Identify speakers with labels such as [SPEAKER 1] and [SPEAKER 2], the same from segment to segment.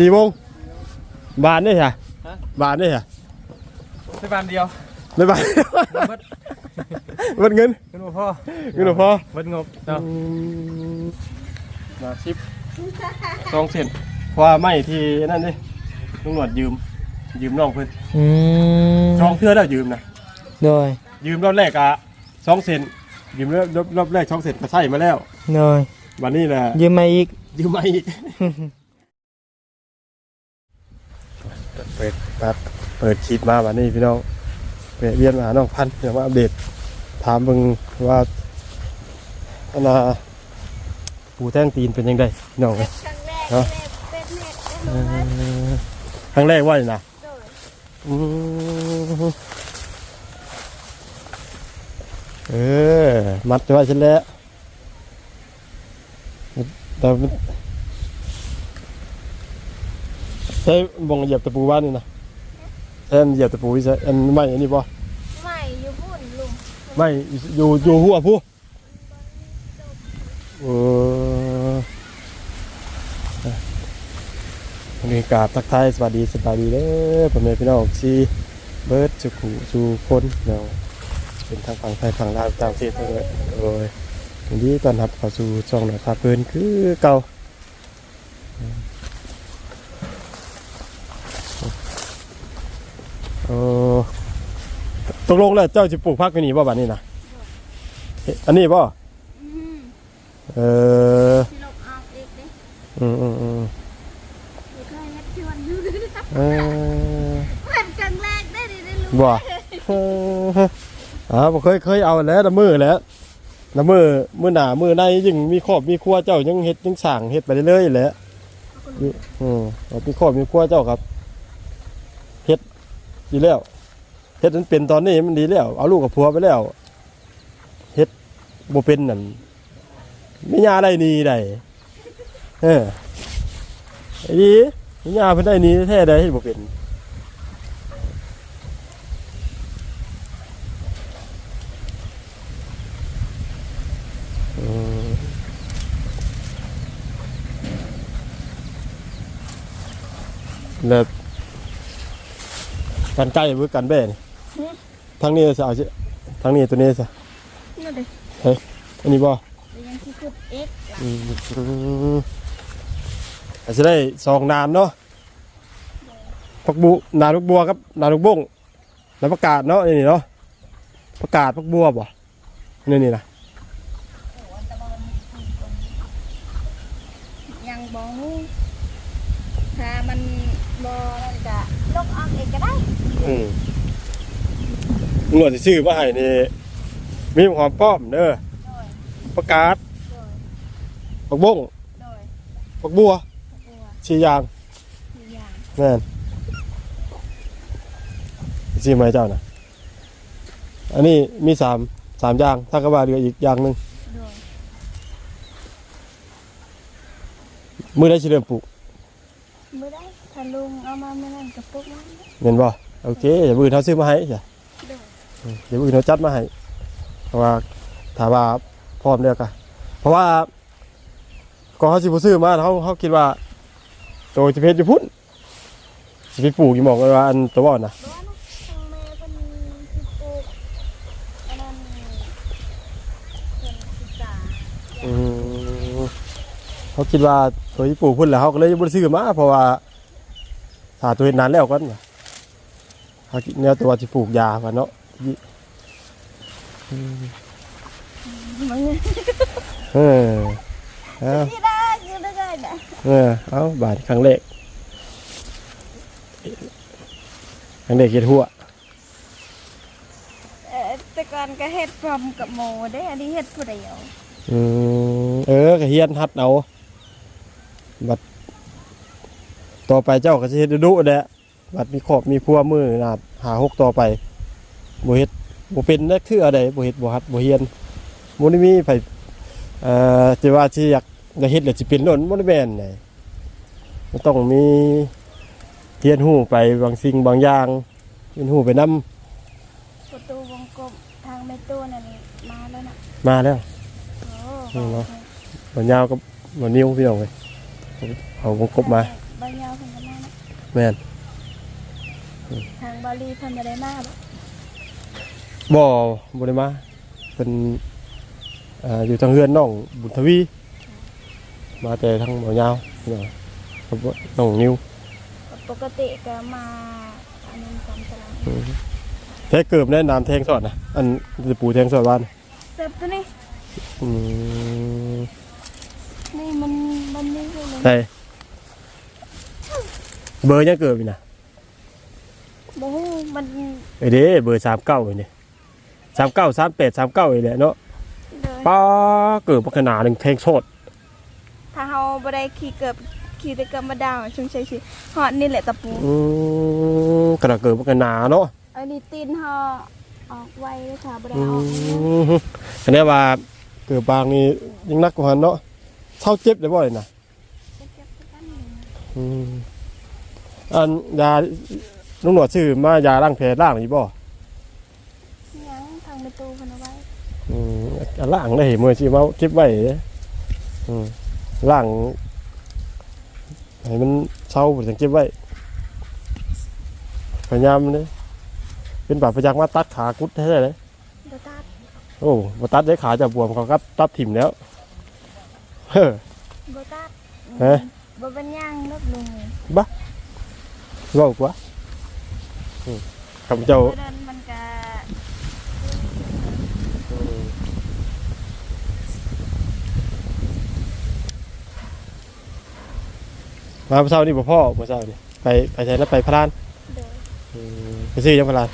[SPEAKER 1] สี่โมงบานได้ค่ะ
[SPEAKER 2] ฮะ
[SPEAKER 1] บานได้ค่ะ
[SPEAKER 2] ไปบานเดียว
[SPEAKER 1] ไม่บาน
[SPEAKER 2] เบิด
[SPEAKER 1] เบิดเงิน
[SPEAKER 2] เงินบ่พ่อ
[SPEAKER 1] เงินบ่พอ
[SPEAKER 2] เบิดงบเนาะ
[SPEAKER 1] มาชิปสองเซนเพราะว่าไม่ที่นั่นดิลุงหนวดยืม ยืมน้องเพิ่น
[SPEAKER 3] อืม
[SPEAKER 1] สองเทื่อแล้วยืมนะ
[SPEAKER 3] โดย
[SPEAKER 1] ยืมรอบแรกอะสองเซนยืมรอบรอบรอบแรกสองเซนก็ใส่มาแล้ว
[SPEAKER 3] โดย
[SPEAKER 1] วันนี้แหละ
[SPEAKER 3] ยืมมาอีก
[SPEAKER 1] ยืมมาอีก เปิดครับเปิดคลิปมาวันนี้พี่น้องเปเรียนมาหาน้องพันธุ์เดี๋ยวมาอัปเดตถามเบิ่งว่าอันาปูแท่งตีนเป็นยังไงพี่น้องเอ้ย
[SPEAKER 4] ครั้งแรก
[SPEAKER 1] เนาะ
[SPEAKER 4] เป็ดเน็ต
[SPEAKER 1] เออครั้งแรกว่าอย่างนะ
[SPEAKER 4] โดย
[SPEAKER 1] อืมเออมัดไว้เสร็จแล้วแต่ ใช้บงเหยียบตะปูบ้านนี่นะใช้อันเหยียบตะปูใช่อันไม่อันนี้ป่ะ
[SPEAKER 4] ไม่อยู่บุ่นลุง
[SPEAKER 1] ไม่อยู่อยู่หัวผู้เออวันนี้กราบทักทายสวัสดีสบายดีเด้อพ่อแม่พี่น้องซีเบิร์ดสุขุสุคนเนาะเป็นทางฝั่งไทยฝั่งลาวต่างประเทศทั้งนั้นโอ้ยวันนี้ตอนรับเข้าสู่ช่องหน่อยพาเพลินคือเก่า อ้ตกลงแล้วเจ้าจะปลูกพักไปนี่บ่บัดนี้นะเอ๊ะอันนี้บ่
[SPEAKER 4] อืม
[SPEAKER 1] เออ
[SPEAKER 4] ที่ลบออกเอกเด้
[SPEAKER 1] อืมอืมอืม
[SPEAKER 4] ไม่เคยเฮ็ดชวนอยู่เลย
[SPEAKER 1] เออ
[SPEAKER 4] เป็นครั้งแรกได้ดิได้ลุง
[SPEAKER 1] บ่เอออ่าบ่เคยเคยเอาแล้วน้ำมือแล้วน้ำมือมือหนามือในยังมีครอบมีครัวเจ้ายังเฮ็ดยังสั่งเฮ็ดไปเรื่อยๆแหละอยู่อืมเอามีครอบมีครัวเจ้าครับเฮ็ด ดีแล้วเฮ็ดนั้นเป็นตอนนี้มันดีแล้ว เอาลูกกับผัวไปแล้วเฮ็ดบ่เป็นนั่นไม่ยาได้นี่ได้เออไอ้ดีไม่ยาเพิ่นได้นี่แท้ได้เฮ็ดบ่เป็นอืมแล้ว กันใกล้มือกันแบ่นี่ทั้งนี้จะเอาสิทั้งนี้ตัวนี้ซะ
[SPEAKER 4] นั่นเด้
[SPEAKER 1] อันนี้บ่
[SPEAKER 4] แต่ยังที่คุดเอกล่ะ
[SPEAKER 1] อืมอาจจะได้สองนานเนาะพักบุนาลูกบัวครับนาลูกบงแล้วประกาศเนาะนี่เนาะประกาศพักบัวบ่นี่นี่นะ
[SPEAKER 4] ยังบ่ฮู้ถ้ามันบ่นั่นก็ ลบออกเอกก็ได้
[SPEAKER 1] อืมงวดที่ซื้อมาให้นี่มีหอมป้อมเด้อ
[SPEAKER 4] โดย
[SPEAKER 1] ประกาศ
[SPEAKER 4] โดย
[SPEAKER 1] ผักบง
[SPEAKER 4] โดย
[SPEAKER 1] ผักบัว
[SPEAKER 4] บัว
[SPEAKER 1] ชีอยาง
[SPEAKER 4] ทุกอย่าง
[SPEAKER 1] แม่นซื้อมาให้เจ้านะอันนี้มีสามสามอย่างถ้ากระบาเหลืออีกอย่างหนึ่ง
[SPEAKER 4] โดย
[SPEAKER 1] มือได้ชิเริ่มปลูก
[SPEAKER 4] บ่ได้ถ้า ลุงเอามาไม่นั่นก็ปุ๊บมัน
[SPEAKER 1] เห็นบ่โอเคเดี๋ยวมือเขาซื้อมาให้จ้ะ
[SPEAKER 4] โดย
[SPEAKER 1] เดี๋ยวมือเขาจัดมาให้เพราะว่าถามว่าพร้อมเดียวกันเพราะว่าก็เขาสิบซื้อมาเขาเขาคิดว่าตัวจะเพชรจะพุ่นสิไปปลูกอยู่หมองกันว่าอันตัวบ่อนนะ
[SPEAKER 4] บ่นะทางแม่เพิ่นสิปลูกอันนั้นเพิ่นศึกษา
[SPEAKER 1] อืมเขาคิดว่าตัวที่ปลูกพุ่นแล้วเขาก็เลยบ่ได้ซื้อมาเพราะว่า ถ้าตัวเห็นนานแล้วกันว่ะเขาคิดเนี่ยตัวที่ปลูกยาว่าเนาะยิอืม
[SPEAKER 4] มัน
[SPEAKER 1] เออเอา
[SPEAKER 4] สิได้อยู่ได้ได้นะ
[SPEAKER 1] เออเอาบาทครั้งแรกครั้งแรกเฮ็ดหัว
[SPEAKER 4] เอ่อแต่ก่อนก็เฮ็ดพร้อมกับหมูเด้อันนี้เฮ็ดผู้เดียว
[SPEAKER 1] อืมเออก็เฮียนฮัดเอาบัด ต่อไปเจ้าก็สิเฮ็ดดุๆแหละบัดมีครอบมีครัวมือนาดหาหกต่อไปบ่เฮ็ดบ่เป็นนักคืออะไรบ่เฮ็ดบ่ฮัดบ่เฮียนบ่ได้มีไผเอ่อที่ว่าสิอยากอยากเฮ็ดแล้วสิเป็นโน่นบ่ได้แม่นไงมันต้องมีเฮียนฮู้ไปบางสิ่งบางอย่างเฮียนฮู้ไปนํ
[SPEAKER 4] ประตูวงกลมทางแม่ตู้นั่นมาแล้วนะ
[SPEAKER 1] มาแล้ว
[SPEAKER 4] โอ้
[SPEAKER 1] นี่เนาะบ่ยาวกับบ่นิ้วพี่น้องเอ้ยเอาวงกบมา
[SPEAKER 4] ใบยาวเพิ่น
[SPEAKER 1] แม่น
[SPEAKER 4] ทางบาลีเพิ่นบ่ได้มาบ่
[SPEAKER 1] บ่บ่ได้มาเป็นอ่าอยู่ทางเฮือนน้องบุญทวี มาแต่ทางหมอยาวเนาะครับว่าน้องนิว
[SPEAKER 4] ปกติก็มาอันนี้นตามตาราง
[SPEAKER 1] อืมแท้เกิบแนะน้ำแทงสอดนะอันจะปูแทงสอดบ้าน
[SPEAKER 4] เสิร์ฟตัวนี้
[SPEAKER 1] อืม
[SPEAKER 4] นี่มันมันนี่เลย
[SPEAKER 1] ใช่ เบอร์ยังเกิบอีกนะ
[SPEAKER 4] บ่ฮู้มัน
[SPEAKER 1] ไอ้เด้เบอร์สามเก้าไอ้เนี่ยสามเก้าสามแปดสามเก้าไอ้แหละเนาะ
[SPEAKER 4] เลย
[SPEAKER 1] ป้าเกิดพัฒนาหนึ่งแทงโทษ
[SPEAKER 4] ถ้าเฮาบ่ได้ขี่เกือบขี่แต่เกือบมาดาวช่วงใช้ชีฮอดนี่แหละตะปู
[SPEAKER 1] อืมกระเกิดพัฒนาเนาะ
[SPEAKER 4] อันนี้ตีนเฮาออกไวเลยค่ะบ่ได้
[SPEAKER 1] อื
[SPEAKER 4] ออก
[SPEAKER 1] มอันนี้ว่าเกิดบางนี่ยังนักกว่าหันเนาะเท่าเจ็บได้บ่เลยนะอืม อันยาลุงหนวดชื่อมายาล้างแผลล้างนี่บ่
[SPEAKER 4] ยังทางประตูเพิ่นเอาไว้
[SPEAKER 1] อืมอันล่างได้มือสิมาเก็บไว้เด้อืมล่างให้มันเช่าถึงเก็บไว้พยายามเลยเป็นบาดพยักมาตัดขากุดให้ได้เลย
[SPEAKER 4] บ่ตัด
[SPEAKER 1] โอ้มาตัดได้ขาจะบวมเขาก็ตัดถิ่มแล้วเฮ้อ
[SPEAKER 4] บ่ตัด
[SPEAKER 1] เอ๊ะ
[SPEAKER 4] บ่เป็นหยังลบลุง
[SPEAKER 1] เว่ากว่าอืมกับเจ้า
[SPEAKER 4] เพราะนั้นมันก็
[SPEAKER 1] มาเช้านี่บ่พ่อมาเช้านี่ไปไปใช้แล้วไปพระลาน
[SPEAKER 4] เดิน
[SPEAKER 1] อืมไปซื้อยังพระลาน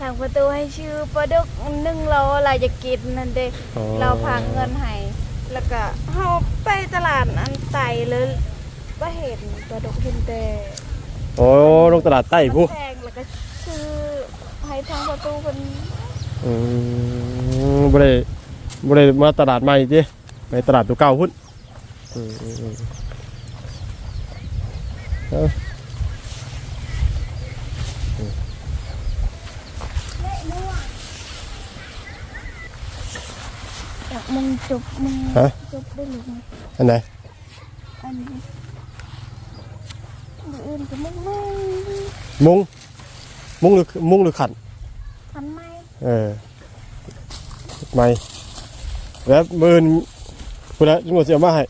[SPEAKER 4] ทางประตูให้ชื่อปลาดุกนึ่งเราอะไรจะกินนั่นเด้
[SPEAKER 1] อ๋อ
[SPEAKER 4] เราพากเงินให้แล้วก็เฮาไปตลาดอันไต่เลยบ่เห็นปลาดุกเห็นแต่
[SPEAKER 1] โอ้ลงตลาดใต้ผู้
[SPEAKER 4] แพงแล้วก็ชื่อให้ทางประตูเพิ่น
[SPEAKER 1] อืมบ่ได้บ่ได้มาตลาดใหม่ติไปตลาดตัวเก่าพุ่นอืมอืมอืมเอา
[SPEAKER 4] อยากมึงจุบมึงจุบได้หรือไง
[SPEAKER 1] อันไหน
[SPEAKER 4] อันนี้ มืออื่นก็มึงไม่
[SPEAKER 1] มุงมุงหรือมุงหรือขัน
[SPEAKER 4] ทันไหม
[SPEAKER 1] เออไม่แล้วมือนพุ่นละจังหวะสิเอามาให้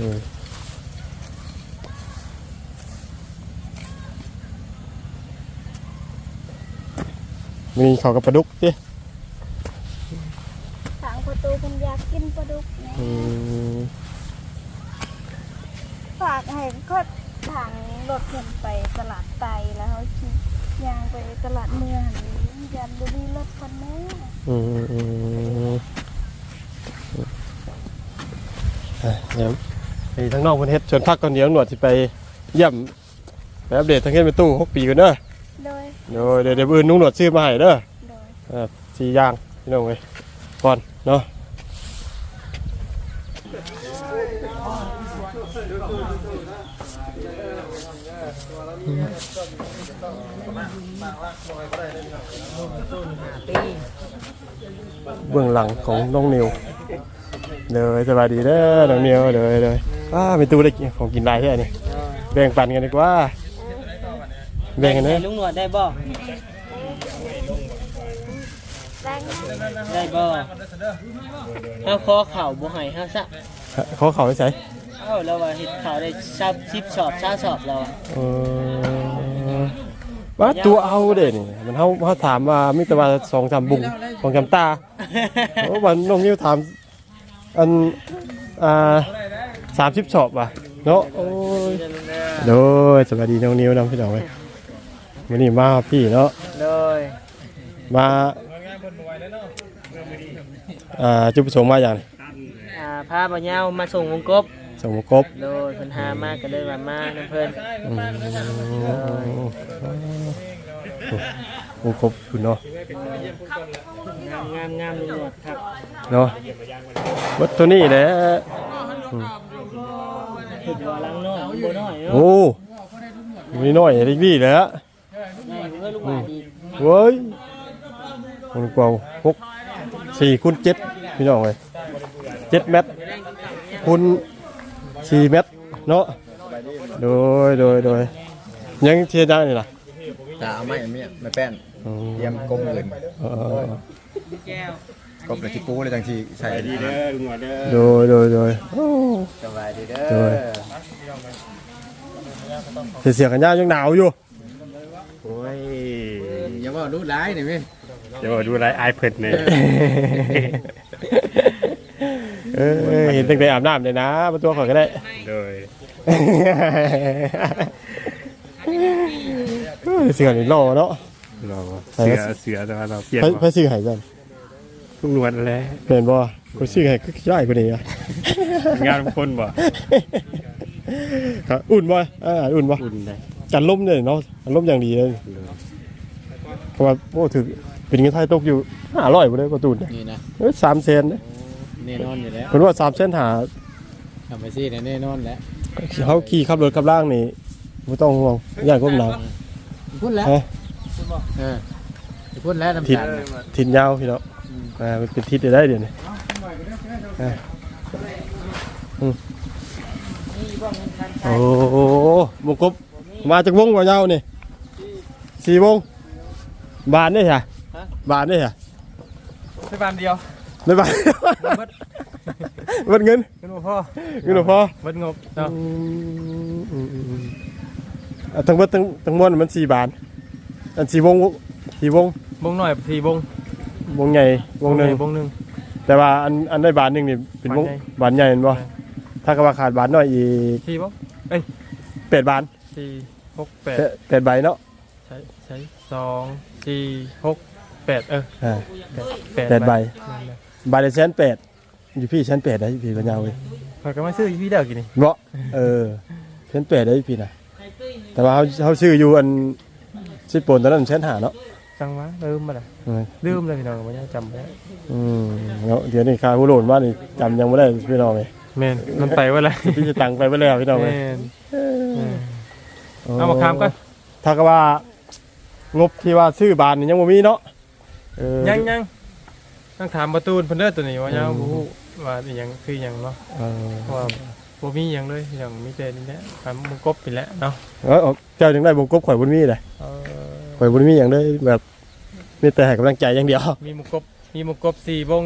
[SPEAKER 1] อืม มีเขาวกับปลาดุกดิ
[SPEAKER 4] ทางประตูเพิ่นอยากกินปลาดุกแน่
[SPEAKER 1] อืม
[SPEAKER 4] ฝากให้ก็ทางรถเพิ่นไปตลาดไตแล้วเขาขี่ยางไปตลาดเมืองยันบ่มีรถคนแน่
[SPEAKER 1] อืมอืมอะเดี๋ยวไปทางนอกประเทศชวนพักก่อนเดี๋ยวหนวดสิไปเยี่ยมไปอัปเดตทางเฮ็ดเป็นตู้หกปีกันเด้อ
[SPEAKER 4] โดย
[SPEAKER 1] เดี๋ยวเดี๋ยวเดี๋ยวอื่นนุ่งหนวดซื้อมาให้เด้อ
[SPEAKER 4] โดย
[SPEAKER 1] อ่าสี่อย่างพี่น้องเอ้ยก่อนเนาะเบื้องหลังของน้องนิวเลยสบายดีเด้อน้องนิวเลยเลยอ้ามีตู้ได้กินของกินได้แค่นี้แบ่งปันกันดีกว่า แบ่งกันเด้อ
[SPEAKER 3] ลุงหนวดได้บ่
[SPEAKER 4] แรงนะ
[SPEAKER 3] ได้บ่เฮาขอเข่าบ่ให้เฮาซะ
[SPEAKER 1] เขาเขาให้ใส่
[SPEAKER 3] เอ้าแล้วว่าเฮ็ดข่าวได้ซับ10สอบ20สอบแล้วอะ
[SPEAKER 1] เออว่าตัวเอาเด่นี่มันเขาเขาถามว่ามิตรว่าสองสามบุงสองสามตาโอ้วันน้องนิ้วถามอันอ่าสามสิบชอบว่ะเนาะโอ้ย โดยสวัสดีน้องนิ้วน้องพี่น้องเว้ย วันนี้มาพี่เนาะ
[SPEAKER 3] โดย
[SPEAKER 1] มาอ่าจุดประสงค์มาอย่างไร
[SPEAKER 3] อ่าพาบ่ยาวมาส่งวงกบ
[SPEAKER 1] ส่งมากบ
[SPEAKER 3] โดยเพิ่นหามาก็เลยว่ามานํเพิ่น
[SPEAKER 1] อืมโอ้ครบคุณเนาะ
[SPEAKER 3] งามงามงามลุงหนวดครับ
[SPEAKER 1] เนาะวัดตัวนี้แหละ
[SPEAKER 3] คิดว่าลังน้อยบ่น้อยเนาะ
[SPEAKER 1] โอ้มีน้อยอีกดีแหล้ว
[SPEAKER 3] ได้อยู่เพื่อลุงหมาดี
[SPEAKER 1] เว้ยมันกว่าหกสี่คูณเจ็ดพี่น้องเลยเจ็ดเมตรคูณสี่เมตรเนาะโดยโดยโดยยังเทียดได้นี่ล่ะ
[SPEAKER 5] จะเอาไม้เมียไม่แป้น
[SPEAKER 1] อืม
[SPEAKER 5] เตรียมกลมอื่น
[SPEAKER 1] เออ
[SPEAKER 3] แก้ว
[SPEAKER 5] กลมเลยที่ปูเลยจังที่ใส่ดีเด้อ
[SPEAKER 1] โดยโดยโดยโอ้
[SPEAKER 5] สบายดีเด้
[SPEAKER 1] โด
[SPEAKER 5] อย
[SPEAKER 1] เสียเสียกันยาวยังหนาวอยู่
[SPEAKER 6] โอ้ย
[SPEAKER 5] อย่าว่ารู้ร้ายหน่อยมั้ย
[SPEAKER 6] เดี๋ยวดูไรไอายเพิ่นเนี่ย
[SPEAKER 1] เออเห็นตั้งแต่อาบน้ำเลยนะประตูเขาก็ได้
[SPEAKER 6] โดย
[SPEAKER 1] เสือนี่รอเนาะ
[SPEAKER 6] เรา
[SPEAKER 1] ใส่
[SPEAKER 6] เสื
[SPEAKER 1] แล้ว
[SPEAKER 6] อเสือแต่ว่าเราเปลี่ยน
[SPEAKER 1] ไป
[SPEAKER 6] ว่า
[SPEAKER 1] ไปซื้อไห้กัน
[SPEAKER 6] ลุงนวดแล้ว
[SPEAKER 1] เป็นบ่กูซื้อไห้ก็ได้กูนี่อะ
[SPEAKER 6] งานคนบ่
[SPEAKER 1] ครับอุ่นบ่อ่าอุ่นบ่
[SPEAKER 6] อุ่นได้
[SPEAKER 1] กันล้มเลยเนาะกันล้มอย่างดีเลยเพราะว่าโอ้ถือเป็นเงินไทยตกอยู่500บ่ได้ประตูเนี่ย
[SPEAKER 5] นี่นะ
[SPEAKER 1] เอ้ย3เซนเนี่ย
[SPEAKER 5] แน่นอนอยู่แล้ว
[SPEAKER 1] เพิ่นว่า3เซนหา
[SPEAKER 5] ทำไปสิแน่นอนแล้ว
[SPEAKER 1] เขาขี่ขับรถขับล่างนี่บ่ต้องห่วงอย่างก้มหนาว
[SPEAKER 5] พูดแล้ว
[SPEAKER 1] ฮะ
[SPEAKER 5] เออพูดแล้วน้ำ
[SPEAKER 1] ทิศ
[SPEAKER 5] ตาล
[SPEAKER 1] ทิศยาวพี่เนาะอ่ามันเป็นทิศได้เดี๋ยวนี้อ่าอืมโอ้โหวงกบ มาจากวงกว่ายาวนี่สี่วงบานได้ใช่บานได้ใช่
[SPEAKER 2] ไปบานเดียว
[SPEAKER 1] ไม่บาน
[SPEAKER 2] เบิด
[SPEAKER 1] เบิดเงิน
[SPEAKER 2] เงินบ่พ่อ
[SPEAKER 1] เงินบ่พอ
[SPEAKER 2] เบิดงบเนาะ
[SPEAKER 1] อืมอืมอืมอืมอะทั้งเบิดทั้งทั้งมวลมันสี่บานอันสี่วงสี่วง
[SPEAKER 2] วงหน่อยสี่วง
[SPEAKER 1] วงใหญ่วงหนึ่ง
[SPEAKER 2] วงหนึ่ง
[SPEAKER 1] แต่ว่าอันอันได้บานหนึ่งนี่เป็นวง
[SPEAKER 2] บานใหญ่
[SPEAKER 1] บานใหญ่เห็นบ่ถ้าก็ว่าขาดบานน้อยอีก
[SPEAKER 2] สี่บ่
[SPEAKER 1] แปดบาน
[SPEAKER 2] สี่ห กแปด
[SPEAKER 1] แปดแปดใบเนาะ
[SPEAKER 2] ใช้ใช้สองสี่หกแปดเออ
[SPEAKER 1] อ่า
[SPEAKER 2] แปด
[SPEAKER 1] แปดใบ
[SPEAKER 2] นั่นแหละ
[SPEAKER 1] ใบละแสนแปดอยู่พี่แสนแปดได้พี่ปัญญาเว้ย
[SPEAKER 2] ข้อยก็มาซื้ออีพี่เดียวกินนี่
[SPEAKER 1] เบาะเออแสนแปดได้พี่นะแต่ว่าเขาเขาชื่ออยู่อันสิปนตอนนั้นแสนหาเนาะ
[SPEAKER 2] จังวะลืมมาละ
[SPEAKER 1] เออ
[SPEAKER 2] ลืมเลยพี่น้องบ่ยังจำบ่ได้
[SPEAKER 1] อืมเนาะเดี๋ยวนี้ค่าผู้โหลดว่านี่จำยังไม่ได้พี่น้องเลย
[SPEAKER 2] แม่นมันไปว่าอะไร
[SPEAKER 1] พี่จะตังไปไปแล้วพี่น้องเลย
[SPEAKER 2] แม่นเอามาคามก่อน
[SPEAKER 1] ถ้าก็ว่างบที่ว่าซื้อบานนี่ยังบ่มีเนาะเออ
[SPEAKER 2] ยังยังต้องถามประตูนเพิ่นเด้อตัวนี้ว่ายังบ่ฮู้ว่าอีหยังคือหยังเนาะ
[SPEAKER 1] เออ
[SPEAKER 2] เพราะว่าบ่มีหยังเลยอย่างมีแต่นี่แหละถามมึงกบไปแล้วเนาะ
[SPEAKER 1] เออเจ้าจังได้วงกบข่อยบุญมีเลย
[SPEAKER 2] เออ
[SPEAKER 1] ข่อยบุญมีอย่างได้แบบมีแต่ให้กำลังใจอย่างเดียว
[SPEAKER 2] มีมุงกบมีมุงกบสี่วง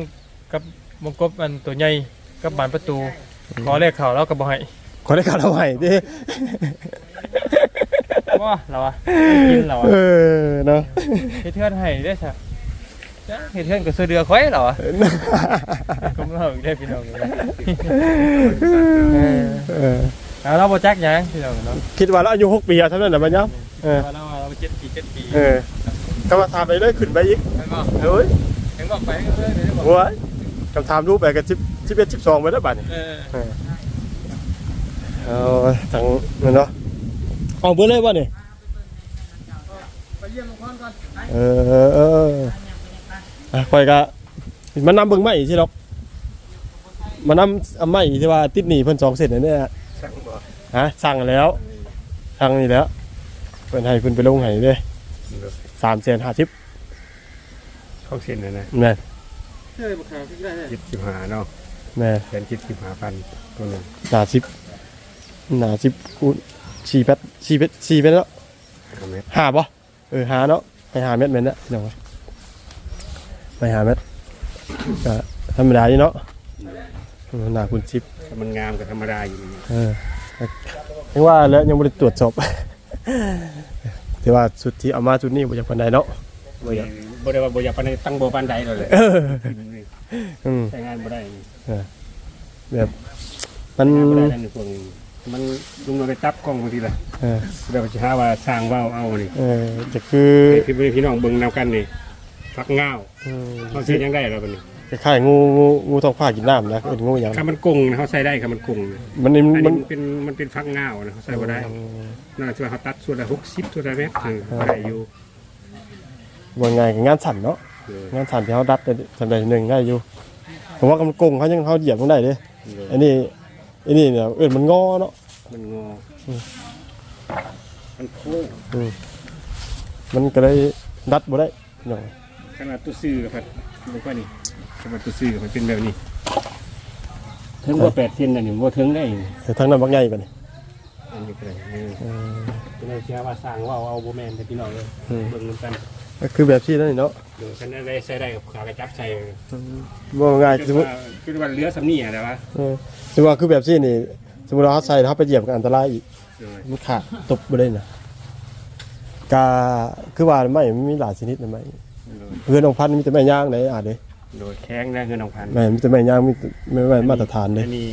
[SPEAKER 2] กับมุงกบอันตัวใหญ่กับบานประตูขอเลขเขาแล้วก็บ่ให้
[SPEAKER 1] ขอได้ข่าวเราให้ดิ
[SPEAKER 2] ว่าเราอะกินเราอะ
[SPEAKER 1] เออเนาะ
[SPEAKER 2] เฮ็ดเทือนให้ได้ซะจ้ะเฮ็ดเทือนก็ซื้อเดือข่อยเหรอวะก็บ่เฮาอีกได้พี่น้องเลยเออ
[SPEAKER 1] เออ
[SPEAKER 2] เอาเราบ่จักหยังพี่น้องเนาะ
[SPEAKER 1] คิดว่าเราอายุหกปีอะเท่านั้นแหละบัญญัติเออ
[SPEAKER 2] ว่าเราเรา7ปี7ปี
[SPEAKER 1] เออก็มาถามไปเลยขึ้นไปอีก
[SPEAKER 2] แม่นบ่
[SPEAKER 1] เฮ้ย
[SPEAKER 2] เห็นบอกไปเรื่อยๆเลยบอก
[SPEAKER 1] โว้ยคำถามรูปไปกับสิบสิบเอ็ดสิบสองไปแล้วบัดนี้
[SPEAKER 2] เออ
[SPEAKER 1] เอาทั้งนั่นเนาะ เอาเบอร์เลยบ่นี่
[SPEAKER 2] ไปเยี่ยมคนก่อน
[SPEAKER 1] เออเออเอออะคอยกะมันนำเบิ่งไม้สิหรอกมานำเอาไม้ที่ว่าติดหนีเพิ่นสองเส้นนั่นเนี่ยฮะสั่งแล้วสั่งนี่แล้วเพิ่นให้เพิ่นไปลงให้เด้สามแสนห้าสิบ
[SPEAKER 6] เข้าเส้นนะนะ
[SPEAKER 1] แม่น
[SPEAKER 2] เฮ้ยบุคคลที่ได้เนี่ย
[SPEAKER 6] คิดสิบหาเนาะ
[SPEAKER 1] แม่น
[SPEAKER 6] แสนคิดสิบหาพันตัวหนึง
[SPEAKER 1] หนาสิบหนาสิบคูณ สี่แปดสี่เมตรสี่เมตรแล้ว
[SPEAKER 6] ห้าเมตร
[SPEAKER 1] หาบ่เออหาเนาะไปหาเม็ดเม็ดนะเดี๋ยวไปหาเม็ดก็ธรรมดาอยู่เนาะเออหนาคูณสิบ
[SPEAKER 6] ถ้ามันงามกับธรรมดาอยู่นี่
[SPEAKER 1] เออยังว่าแล้วยังไม่ได้ตรวจสอบแต่ว่าสุดที่เอามาสุดนี้บ่จากคนใดเนาะ
[SPEAKER 6] บ่อยากบ่ได้ว่าบ่อยากปานใดตั้งบ่ปานใดเลย
[SPEAKER 1] เอออืม
[SPEAKER 6] ใช้งานบ่ได้
[SPEAKER 1] แบบมัน
[SPEAKER 6] งานบ่ได้นั่นนี่พวกนี้มันลุงเราไปจับกล้องบางทีล่ะ
[SPEAKER 1] เออ
[SPEAKER 6] แบบสิหาว่าสร้างว่าวเอานี่
[SPEAKER 1] เออจะคือ
[SPEAKER 6] ให้พี่พี่น้องเบิ่งนำกันนี่ฟักง่าว
[SPEAKER 1] อืม
[SPEAKER 6] เขาใช้ยังได้แล้วบัดนี้
[SPEAKER 1] คล้ายๆงูงูงูท้องฟ้ากินน้ำนะเอ็นงูอย่าง
[SPEAKER 6] ถ้ามันกงนะเขาใช้ได้ครับมันกงนะ
[SPEAKER 1] มันนี่
[SPEAKER 6] อัน
[SPEAKER 1] มั
[SPEAKER 6] นี้
[SPEAKER 1] น
[SPEAKER 6] มันเป็นมันเป็นฟักง่าวนะเขาใช้บ่ได้น่าจะว่าเขาตัดส่วนละ60ส่วนละเมตรเออบ่ได้อยู่
[SPEAKER 1] ว่าไงกับงานสั่นเนาะ
[SPEAKER 6] เอองา
[SPEAKER 1] นสั่นที่เขาดัดแต่สันใดหนึ่งได้อยู่ผมว่ากำกงเขายังเขาเหยียบมันได้เด้
[SPEAKER 6] เออ
[SPEAKER 1] อันนี้ อันนี้เนี่ยเอ็นมันงอเนาะ
[SPEAKER 6] มันงอ
[SPEAKER 1] อืม
[SPEAKER 6] มันโค้ง
[SPEAKER 1] อืมมันก็เลยดัดบ่ได้พี่น้อง
[SPEAKER 6] ขนาดตัวซื้อกับพัดบอกว่านี่ขนาดตัวซื้อกับมันเป็นแบบนี้ถึงว่าแปดเซนน่ะนี่ว่าถึงได้
[SPEAKER 1] แต่ทั้งนั้นบักใหญ่กว่านี่
[SPEAKER 6] อันนี้ก็ได้
[SPEAKER 1] เออ
[SPEAKER 6] เป็นเอาเชื่อว่าสร้างว่าเอาโบแมนแต่พี่น้องเลย
[SPEAKER 1] อืม
[SPEAKER 6] เบิ่งนำกัน
[SPEAKER 1] ก็คือแบบที่นั่นนี่เนาะ
[SPEAKER 6] เดี๋ยวกันได้ใส่ได้กับขากระจับใส่
[SPEAKER 1] บ่ง่ายส
[SPEAKER 6] คือ
[SPEAKER 1] มมุติ
[SPEAKER 6] ว่าคือว่าเรือสำนีอะไรวะ
[SPEAKER 1] เออสมมุติว่าคือแบบที่นี่ สมมุติเราใส่แล้วเราไปเหยียบก็อันตรายอีก
[SPEAKER 6] โดย
[SPEAKER 1] มันขาดตบบ่ได้น่ะกาคือว่าไม่มันมีหลายชนิดนะไม่
[SPEAKER 6] โดย
[SPEAKER 1] เพื่อนองพันธุ์มีแต่แม่ย่างไหนอะเด้
[SPEAKER 6] โดยแข้งได้เงินองพัน
[SPEAKER 1] แม่มีแต่แม่ย่างมีแต่ไม่ไม่มาตรฐานเด้
[SPEAKER 6] อันนี้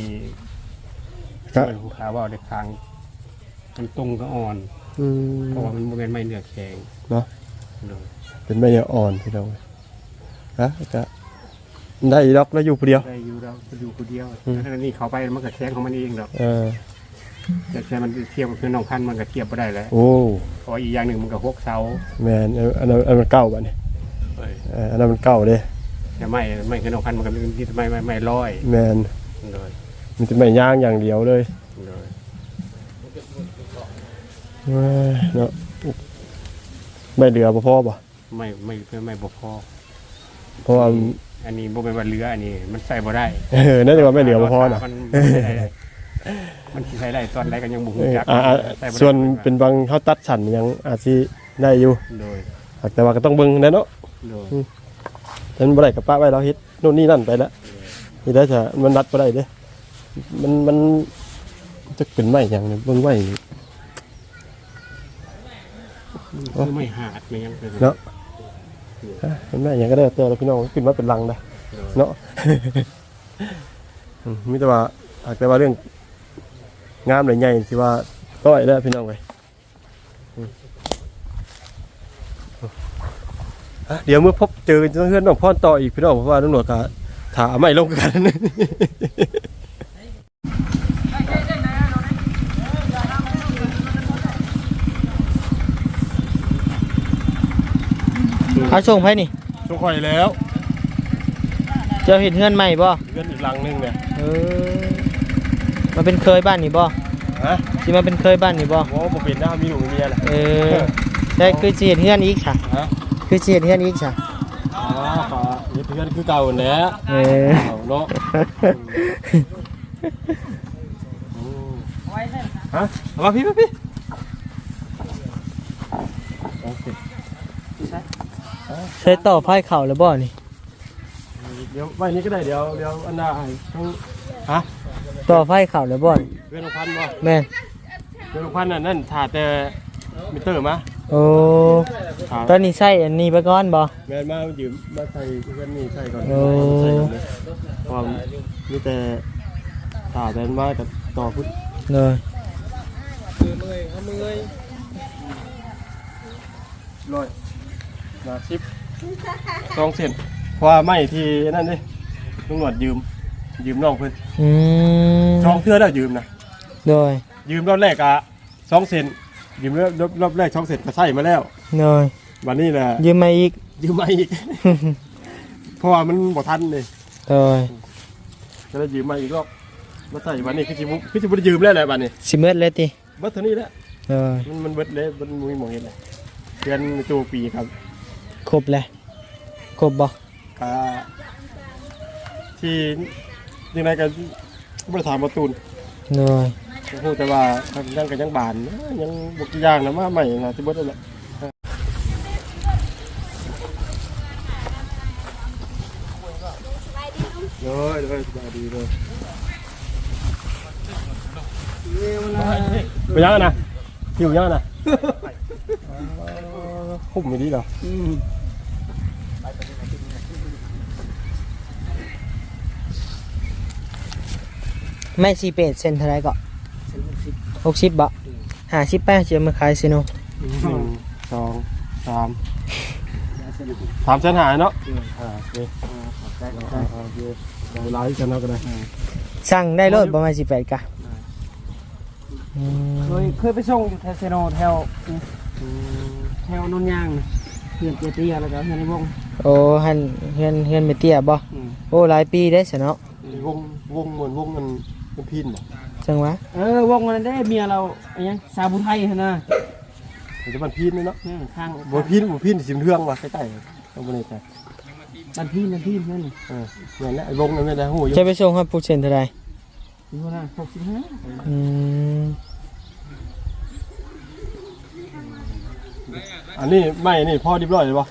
[SPEAKER 1] ครับ
[SPEAKER 6] เป็นภูเขาว่าเด็กทางมันตรงก็อ่อน
[SPEAKER 1] อืม
[SPEAKER 6] เพราะว่ามันโมเมนไม่เนื้อแข็ง
[SPEAKER 1] เนาะ
[SPEAKER 6] โดย
[SPEAKER 1] เป็นแม่ย่างอ่อนพี่น้องฮะก็ได้ดอกแล้วอยู่ผู้เดียว
[SPEAKER 6] ได้อยู่เราอยู่คนเดียว
[SPEAKER 1] อืม
[SPEAKER 6] ถ้าอันนี้เขาไปมันก็แข็งของมันเองดอก
[SPEAKER 1] เออ
[SPEAKER 6] แต่แค่มันเทียบกับเพื่อนน้องพันธุ์มันก็เทียบไม่ได้แล้ว
[SPEAKER 1] โอ้
[SPEAKER 6] เพราะว่าอีกอย่างหนึ่งมันก็หกเสา
[SPEAKER 1] แม่นเอออันนั้นอันนั้นมันเก่าบัดนี้เอออันนั้นมันเก่าเด้
[SPEAKER 6] แต่ไม่ไม่คือน้องพันธุ์มันก็มีที่ไม่ไม่ไม่ร้อย
[SPEAKER 1] แม่น
[SPEAKER 6] โดย
[SPEAKER 1] มีแต่แม่ย่างอย่างเดียวเลย
[SPEAKER 6] โดย
[SPEAKER 1] เว้ยเนาะไม่เหลือบ่พอบ่
[SPEAKER 6] ไม่ไม่ไม่ไม่บกพอ
[SPEAKER 1] เพราะว่า
[SPEAKER 6] อันนี้บ่เป็นว่าเรืออันนี้ มันใส่บ่ได้
[SPEAKER 1] เออนั่นว่าไม่เหลือบ่พอน่ะ
[SPEAKER 6] มันมันใส่ได้มันสิใส่ได้ตอนใดก็ยังบ่
[SPEAKER 1] เอ
[SPEAKER 6] ฮู้
[SPEAKER 1] อ
[SPEAKER 6] จัก
[SPEAKER 1] อ่าอ่า
[SPEAKER 6] ใบ่ได้
[SPEAKER 1] ส่วนเป็นบางเฮาตัดฉันยังอาจสิได้อยู่
[SPEAKER 6] โดย
[SPEAKER 1] แต่ว่าก็ต้องเบิ่งแน่เนาะ
[SPEAKER 6] โดย
[SPEAKER 1] แต่มันบ่ได้กับป้าไว้เราเฮ็ดนู่นนี่นั่นไปแล้วนี่ได้จะมันนัดบ่ได้เด้มันมันจะเป็นไม้หยังเนี่ยเบิ่งไม้
[SPEAKER 6] คือไม่หาดไม่ยังเป็น
[SPEAKER 1] เนาะฮะ เป็นไม้หยังก็ได้แต่เราพี่น้องขึ้นมาเป็นลังได้เนาะอืมมีแต่ว่าหากแต่ว่าเรื่องงามหรือใหญ่ที่ว่าต้อยแล้วพี่น้องไว้อืมอะเดี๋ยวเมื่อพบเจอกันเพื่อนน้องพ่อนต่ออีกพี่น้องเพราะว่าตำรวจก็ถามไม่ลงกัน
[SPEAKER 3] เอาส่งไปนี่
[SPEAKER 1] ทุกคนแล้ว
[SPEAKER 3] เจ้าเห็นเฮือนใหม่บ่
[SPEAKER 1] เพื่อนอีกหลังหนึงเนี่ย
[SPEAKER 3] เออมาเป็นเคยบ้านนี่บ่
[SPEAKER 1] ฮะ
[SPEAKER 3] สิมาเป็นเคยบ้านนี่บ่
[SPEAKER 1] ว่าบ่เป็นหน้ามีหนูมีเมียแหละ
[SPEAKER 3] เออแต่คือสิเห็นเฮือนอีกค่ะ
[SPEAKER 1] ฮะ
[SPEAKER 3] คือสิเห็นเฮือนอีกค่ะ
[SPEAKER 1] อ๋อขอนี่เพื่อนคือเก่าแหล้ว
[SPEAKER 3] เออ
[SPEAKER 1] เอาเนาะฮะเอามาพี่มาพี่
[SPEAKER 3] เคยต่อไฟเข่าแล้วบ่นี่
[SPEAKER 1] เดี๋ยวไว้นี้ก็ได้เดี๋ยวเดี๋ยวอันน่าให้ต้องฮะ
[SPEAKER 3] ต่อไฟเข่าแล้วบ่นี่
[SPEAKER 1] เพื่อนของพันบ่
[SPEAKER 3] แม่น
[SPEAKER 1] เพื่อนของพันน่ะนั่นถ่าแต่มิเตอร์มา
[SPEAKER 3] โอ้
[SPEAKER 1] ถ่า
[SPEAKER 3] ตอนนี้ใส่อันนี้ไปก่อนบ่
[SPEAKER 1] แม่นมายืมมาใส่เพื่อนนี่ใส่ก่อน
[SPEAKER 3] โอ้
[SPEAKER 1] ใส่ก่อนเลยเพราะว่ามีแต่ถ่าแต่มากับต่อพุทธ
[SPEAKER 3] เลย
[SPEAKER 1] ร้อย มาสิบสองเซนเพราะว่าไม่ที่นั่นนี่ตำรวจยืม ยืมน้องเพิ่น
[SPEAKER 3] อืม
[SPEAKER 1] สองเทื่อแล้วยืมนะ
[SPEAKER 3] โดย
[SPEAKER 1] ยืมรอบแรกอะสองเซนยืมรอบรอบรอบแรกสองเซนก็ใส่มาแล้ว
[SPEAKER 3] โดย
[SPEAKER 1] วันนี้แหละ
[SPEAKER 3] ยืมมาอีก
[SPEAKER 1] ยืมมาอีก เพราะว่ามันบ่ทันเลย
[SPEAKER 3] โดย
[SPEAKER 1] ก็เลยยืมมาอีกรอบมาใส่วันนี้คือจิบุคือจิบุได้ยืมแล้วแหละวันนี้
[SPEAKER 3] สิเมิดเลยติ
[SPEAKER 1] เบิดเท่านี้แหละ
[SPEAKER 3] โดย
[SPEAKER 1] มันมันเบิดเลยมันมีหมองเห็นเลยเดือนตัวปีครับ
[SPEAKER 3] ครบแล้วครบบ่
[SPEAKER 1] กาที่ยังไงกันบริษัทมาตูน
[SPEAKER 3] โดย
[SPEAKER 1] ก็พูดแต่ว่าทางยังกันยังบานนะยังบกอย่างนะมาใหม่นะที่เบิดนั่นแหละเลยเลยสบายดีเลยไปยังอะนะหิวยังอะนะ หุ่มไม่ดีเหรอ
[SPEAKER 3] แม่สิเป็ดเซนเท่าไหร่ก็60บ่50ไปเจะมาขายซิโน
[SPEAKER 1] หนึ่งสองสามสามเส้นหายเนาะอ่าโอเคโอเคเราไลฟ์กันเนาะก็ได้
[SPEAKER 3] สั่งได้รถประมาณ18กะอืม
[SPEAKER 7] เคยเคยไปส่งอยู่แถวเซโนแถว แถวนนยางเพื่อนเจเตียแล้วก็เพื่อนในวง
[SPEAKER 3] โอ้หันเฮือนเฮือนเมเตียบ่โอ้หลายปีได้ซะเนาะ
[SPEAKER 1] วงวงเหมือนวงมันมันพินบ่
[SPEAKER 3] จังหวะ
[SPEAKER 7] เออวงนั้นได้เมียเราอะไรยังสาวผู้ไทยหั่นนะ
[SPEAKER 1] มันจะมันพีนเลยเนาะ
[SPEAKER 7] เนี่ยข้าง
[SPEAKER 1] บ่พีนบ่พีนสิมเรื่องว่ะใกล้ๆต้องบ่ได้ใจ
[SPEAKER 7] บันพี่บันพี่นั่นนี่
[SPEAKER 1] เออนั่นแหละไอ้วงนั่นไม่ได้ฮู้อยู่
[SPEAKER 3] จะไปส่งครับผู้เซนเท่าไร
[SPEAKER 7] อยู่นะหกสิบห้า
[SPEAKER 3] อืม
[SPEAKER 1] อันนี้ไม่นี่พอเรียบร้อยเลยบ่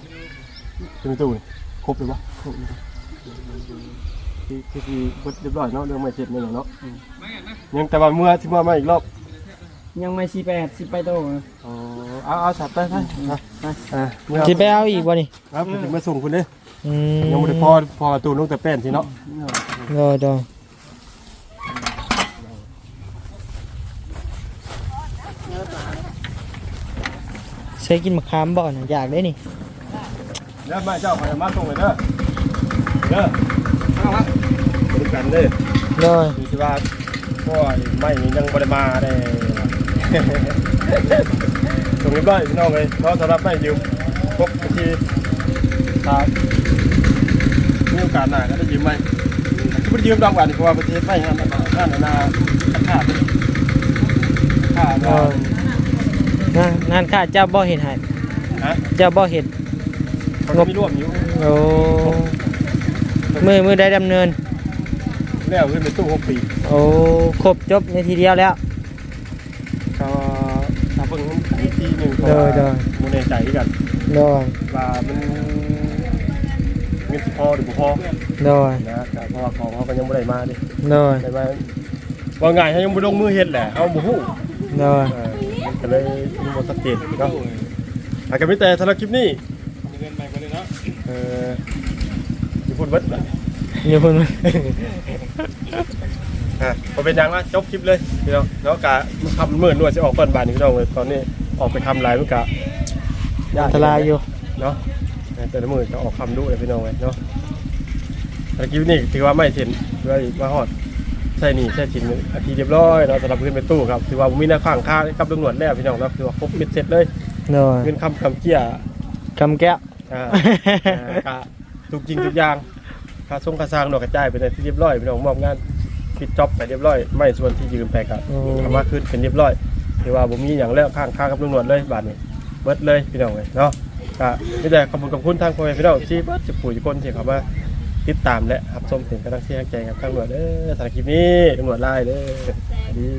[SPEAKER 1] เป็นตู้นี่ครบเลยบ่ครบเลยบ่ที่ที่ที่เบิดเรียบร้อยเนาะเรื่องไม่เสร็จนี่แหละเนาะอืมยังแต่ว่าเมื่อที่เมื่อมาอีกรอบ
[SPEAKER 7] ยังไม่สี่แปดสิบไปโต
[SPEAKER 1] อ๋อเอาเอาสับไปไปไปไปอ่าเมื่อ
[SPEAKER 3] สิไปเอาอีกบ่นี่
[SPEAKER 1] ครับผมจะมาส่งคุณเด้
[SPEAKER 3] อืม
[SPEAKER 1] ยังบ่ได้พอพอตูนลงแต่แป้นทีเนาะ
[SPEAKER 3] รอดอ ใช้กินมะขามบ่น่ะอยากได้นี่
[SPEAKER 1] เด้อมาเจ้าขอมาส่งเลยเด้อเด้อเอามาบริการเด้อ
[SPEAKER 3] เลย
[SPEAKER 1] ดูสิว่าพ่อไม่นี่ยังบ่ได้มาได้ส่งเรียบร้อยพี่น้องเลยเนาะสำหรับไม่ยืมครบทีครับมีโอกาสหน้าก็ได้ยืมไหมไม่ได้ยืมดอกหวานเพราะว่าประเทศไม่งานนั่นนั่นนาขาดขาด
[SPEAKER 3] เออ งานงานข้าเจ้าบ่เห็นให้
[SPEAKER 1] ฮะ
[SPEAKER 3] เจ้าบ่เห็น
[SPEAKER 1] เขาก็มีร่วมอยู่
[SPEAKER 3] โอ้มือมือได้ดำเนิน
[SPEAKER 1] แล้วขึ้นเป็นตู้หกปี
[SPEAKER 3] โอ้ครบจบในทีเดียวแล้ว
[SPEAKER 1] ก็ถ้าเพิ่งอีกทีหนึ่งเพราะ
[SPEAKER 3] เด้อ
[SPEAKER 1] ว่า
[SPEAKER 3] เด้อ
[SPEAKER 1] มันในใจกัน
[SPEAKER 3] โดย
[SPEAKER 1] ว่ามันเงินสิพอหรือบ่พอ
[SPEAKER 3] โดย
[SPEAKER 1] นะแต่เพราะว่าของเขาก็ยังไม่ได้มาดิ
[SPEAKER 3] โดย
[SPEAKER 1] ได้มาว่าไงเขายังไม่ลงมือเฮ็ดแหละเอาบ่ฮู้
[SPEAKER 3] โดย
[SPEAKER 1] เออ ก็เลยมีบทสังเกตเนาะอากันไม่แต่สำหรับคลิปนี้
[SPEAKER 2] เดินไปก็เลยเนาะ
[SPEAKER 1] เอออยู่พูดเบิดเลย
[SPEAKER 3] อย่าเพิ่ง
[SPEAKER 1] อะพอเป็นยังละจบคลิปเลยพี่น้องเนาะกะคำมื่นนวดจะออกก่อนบานนี้พี่น้องเลยตอนนี้ออกไปคำลายมันกะ
[SPEAKER 3] อันตรายอยู่
[SPEAKER 1] เนาะแต่ละมือจะออกคำดุเลยพี่น้องเลยเนาะสำหรับคลิปนี้ถือว่าไม่เซ็นเลยมาฮอด ใช่นี่ใช่ชิ้นอาทีเรียบร้อยเนาะสำหรับขึ้นเป็นตู้ครับถือว่าผมมีหน้าข้างค่ากับตำรวจแล้วพี่น้องเนาะถือว่าครบมิดเสร็จเลย
[SPEAKER 3] โดย
[SPEAKER 1] เงินคำคำเกี้ย
[SPEAKER 3] คำแก้ว
[SPEAKER 1] อ่าอ่ากะทุกจริงทุกอย่างค่าส่งค่าสร้างดอกกระจายไปในที่เรียบร้อยพี่น้องมอบงานปิดจ็อบไปเรียบร้อย ไม่ส่วนที่ยืมไปกับ
[SPEAKER 3] โอ้
[SPEAKER 1] ทำมาคืนเป็นเรียบร้อยที่ว่าผมมีอย่างแล้วข้างค่ากับตำรวจเลยบาทนี้เบิดเลยพี่น้องเลยเนาะก็ไม่แต่ขอบคุณขอบคุณทางพ่อแม่พี่น้องที่เบิดจะปุ๋ยคนที่เขามา ติดตามและรับชมถึงกำลังเชียร์ใจกับทางตำรวจเด้อสารคลิปนี้ตำรวจไล่เด้อสวัสดี